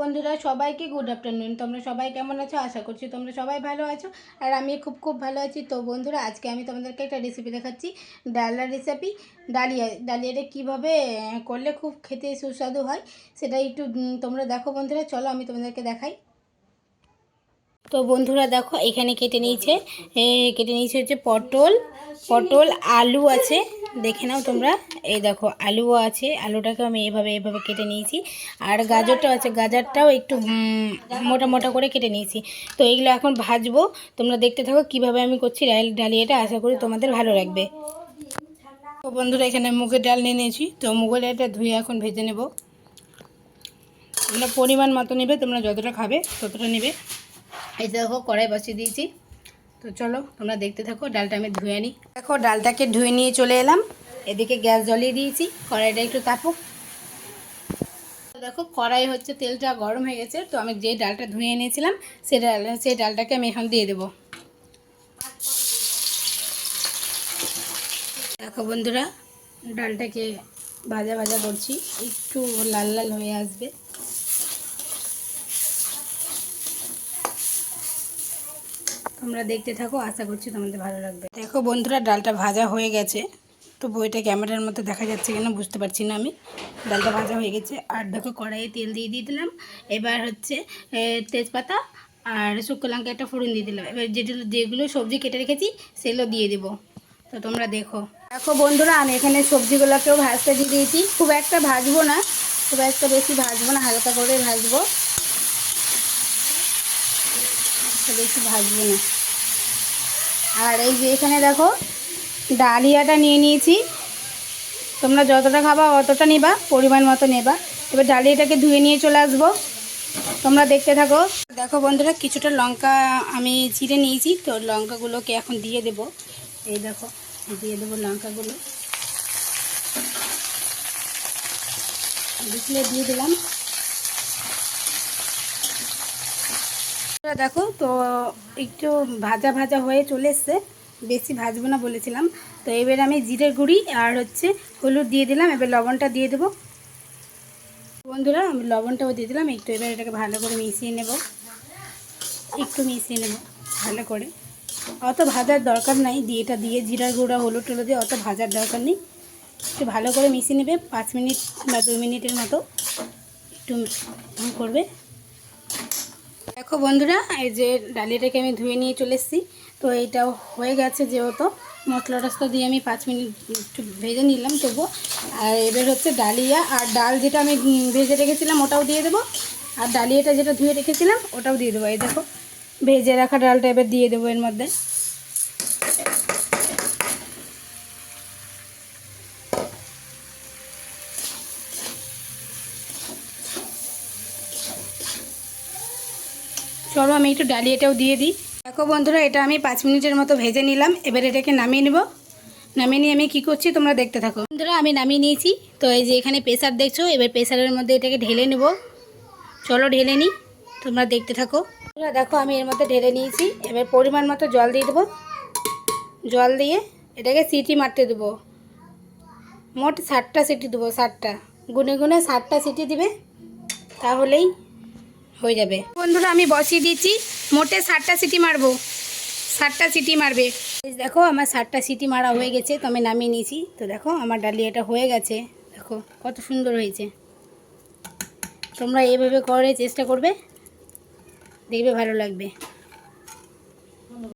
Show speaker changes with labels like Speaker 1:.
Speaker 1: বন্ধুরা, সবাইকে good afternoon তোমরা সবাই কেমন আছো? আশা করছি তোমরা সবাই ভালো আছো। আর আমি খুব খুব ভালো আছি। তো বন্ধুরা, আজকে আমি তোমাদেরকে একটা রেসিপি দেখাচ্ছি। ডালার রেসিপি ডালিয়া, ডালিয়াটা কীভাবে করলে খুব খেতে সুস্বাদু হয়, সেটা একটু তোমরা দেখো বন্ধুরা। চলো আমি তোমাদেরকে দেখাই। তো বন্ধুরা, দেখো, এখানে কেটে নিয়েছে কেটে নিয়েছে হচ্ছে পটল। পটল, আলু আছে। দেখে নাও তোমরা। এই দেখো, আলুও আছে। আলুটাকে আমি এভাবে এভাবে কেটে নিয়েছি। আর গাজরটাও আছে। গাজরটাও একটু মোটা মোটা করে কেটে নিয়েছি। তো এইগুলো এখন ভাজবো। তোমরা দেখতে থাকো কীভাবে আমি করছি ডাল, ডালিয়াটা। আশা করি তোমাদের ভালো লাগবে। তো বন্ধুরা, এখানে মুগের ডাল নিয়ে নিয়েছি। তো মুগের ডালটা ধুয়ে এখন ভেজে নেব। তোমরা পরিমাণ মতো নেবে, তোমরা যতটা খাবে ততটা নেবে। এই দেখো কড়াই বসিয়ে দিয়েছি। তো চলো তোমরা দেখতে থাকো ডালটা আমি ধুয়ে নিই। দেখো ডালটাকে ধুয়ে নিয়ে চলে এলাম। এদিকে গ্যাস জ্বলিয়ে দিয়েছি কড়াইটা একটু তাপুক দেখো কড়াই হচ্ছে তেলটা গরম হয়ে গেছে তো আমি যে ডালটা ধুয়ে এনেছিলাম সেই ডাল সেই ডালটাকে আমি এখন দিয়ে দেবো। দেখো বন্ধুরা ডালটাকে ভাজা ভাজা করছি একটু লাল লাল হয়ে আসবে। তোমরা দেখতে থাকো, আশা করছি তোমাদের ভালো লাগবে। দেখো বন্ধুরা, ডালটা ভাজা হয়ে গেছে। তো বইটা ক্যামেরার মতো দেখা যাচ্ছে কিনা বুঝতে পারছি না আমি। ডালটা ভাজা হয়ে গেছে। আর দেখো কড়াইয়ে তেল দিয়ে দিয়ে দিলাম। এবার হচ্ছে তেজপাতা আর শুকনো লঙ্কা একটা ফোড়ন দিয়ে দিলাম। এবার যেগুলো যেগুলো সবজি কেটে রেখেছি, সেগুলো দিয়ে দেবো। তো তোমরা দেখো। দেখো বন্ধুরা, আমি এখানে সবজিগুলোকেও ভাজতে দিয়ে দিয়েছি। খুব একটা ভাজবো না। খুব একটা বেশি ভাজবো না, হালকা করে ভাজবো। বেশি ভাজবো না। আর এই যে এখানে দেখো, ডালিয়াটা নিয়ে নিয়েছি। তোমরা যতটা খাবা অতটা নিবা, পরিমাণ মতো নেবা। এবার ডালিয়াটাকে ধুয়ে নিয়ে চলে আসব। তোমরা দেখতে থাকো। দেখো বন্ধুরা, কিছুটা লঙ্কা আমি চিড়ে নিয়েছি, তো লঙ্কাগুলোকে এখন দিয়ে দেব। এই দেখো, দিয়ে দেবো লঙ্কাগুলো। দিয়ে দিলাম। দেখো, তো একটু ভাজা ভাজা হয়ে চলে এসছে। বেশি ভাজবো না বলেছিলাম। তো এবার আমি জিরের গুঁড়ি আর হচ্ছে হলুদ দিয়ে দিলাম। এবার লবণটা দিয়ে দেবো। বন্ধুরা, আমি লবণটাও দিয়ে দিলাম। একটু এবার এটাকে ভালো করে মিশিয়ে নেব। একটু মিশিয়ে নেব, ভালো করে। অত ভাজার দরকার নাই। দিয়ে এটা দিয়ে জিরার গুঁড়া, হলুদ টলুদ দিয়ে অত ভাজার দরকার নেই। একটু ভালো করে মিশিয়ে নেবে। পাঁচ মিনিট বা দু মিনিটের মতো একটু করবে। দেখো বন্ধুরা, এই যে ডালিটাকে আমি ধুয়ে নিয়ে চলে এসেছি। তো এইটাও হয়ে গেছে যেহেতু, মশলা টসলা দিয়ে আমি পাঁচ মিনিট একটু ভেজে নিলাম তবু আর এবার হচ্ছে ডালিয়া আর ডাল যেটা আমি ভেজে রেখেছিলাম ওটাও দিয়ে দেবো। আর ডালিয়াটা যেটা ধুয়ে রেখেছিলাম ওটাও দিয়ে দেবো। এই দেখো, ভেজে রাখা ডালটা এবার দিয়ে দেবো এর মধ্যে। চলো আমি একটু ডালিয়াটাও দিয়ে দিই। দেখো বন্ধুরা, এটা আমি পাঁচ মিনিটের মতো ভেজে নিলাম। এবার এটাকে নামিয়ে নেব। নামিয়ে নিয়ে আমি কী করছি তোমরা দেখতে থাকো। বন্ধুরা, আমি নামিয়ে নিয়েছি। তো এই যে এখানে প্রেসার দেখছ, এবার প্রেসারের মধ্যে এটাকে ঢেলে নেব। চলো ঢেলে নিই, তোমরা দেখতে থাকো। বন্ধুরা, দেখো আমি এর মধ্যে ঢেলে নিয়েছি। এবার পরিমাণ মতো জল দিয়ে দেবো। জল দিয়ে এটাকে সিটি মারতে দেবো। মোট ষাটটা সিটি দেবো ষাটটা গুনে গুনে ষাটটা সিটি দিবে, তাহলেই হয়ে যাবে। বন্ধুরা, আমি বসিয়ে দিচ্ছি। মোটে ষাটটা সিটি মারবো। ষাটটা সিটি মারবে। দেখো, আমার ষাটটা সিটি মারা হয়ে গেছে, তো আমি নামিয়ে নিয়েছি। তো দেখো, আমার ডালিয়াটা হয়ে গেছে। দেখো, কত সুন্দর হয়েছে। তোমরা এইভাবে করে চেষ্টা করবে, দেখবে ভালো লাগবে।